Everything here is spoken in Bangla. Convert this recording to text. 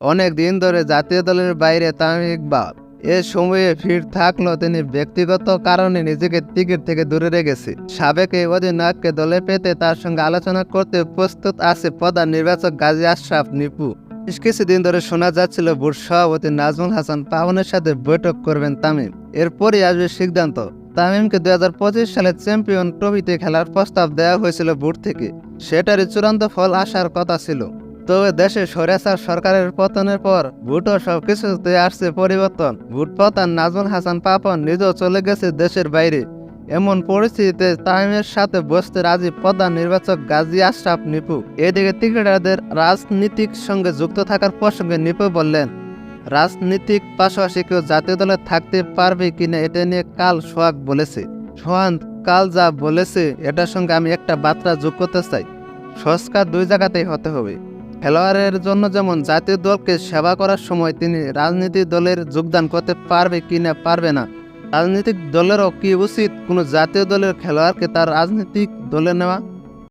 অনেক দিন ধরে জাতীয় দলের বাইরে তামিম ইকবাল। এ সময়ে ফিট থাকলেও তিনি ব্যক্তিগত কারণে নিজেকে টিকিট থেকে দূরে রেখেছে। সাবেক এই অধিনায়ককে দলে পেতে তার সঙ্গে আলোচনা করতে প্রস্তুত আছে প্রধান নির্বাচক গাজী আশরাফ নিপু। বেশ কিছুদিন ধরে শোনা যাচ্ছিল বোর্ড সভাপতি নাজমুল হাসান পাবনের সাথে বৈঠক করবেন তামিম। এরপরই আসবে সিদ্ধান্ত। তামিমকে দু হাজার পঁচিশ সালে চ্যাম্পিয়ন ট্রফিতে খেলার প্রস্তাব দেওয়া হয়েছিল বোর্ড থেকে। সেটারই চূড়ান্ত ফল আসার কথা ছিল। তবে দেশে সরেসার সরকারের পতনের পর ভুটো সব কিছুতে আসছে পরিবর্তন। ভুট প্রধান নাজমুল হাসান পাপন নিজেও চলে গেছে দেশের বাইরে। এমন পরিস্থিতিতে তামিমের সাথে বসতে রাজি প্রধান নির্বাচক গাজী আশরাফ নিপু। এদিকে ক্রিকেটারদের রাজনীতিক সঙ্গে যুক্ত থাকার প্রসঙ্গে নিপু বললেন রাজনীতিক পাশাপাশি কেউ জাতীয় দলে থাকতে পারবে কিনা এটা নিয়ে কাল সোহাগ বলেছে। সোহান কাল যা বলেছে এটার সঙ্গে আমি একটা বার্তা যোগ করতে চাই। সংস্কার দুই জায়গাতেই হতে হবে। খেলোয়াড়ের জন্য যেমন জাতীয় দলকে সেবা করার সময় তিনি রাজনীতি দলের যোগদান করতে পারবে কি না পারবে না। রাজনৈতিক দলেরও কি উচিত কোনো জাতীয় দলের খেলোয়াড়কে তার রাজনৈতিক দলে নেওয়া?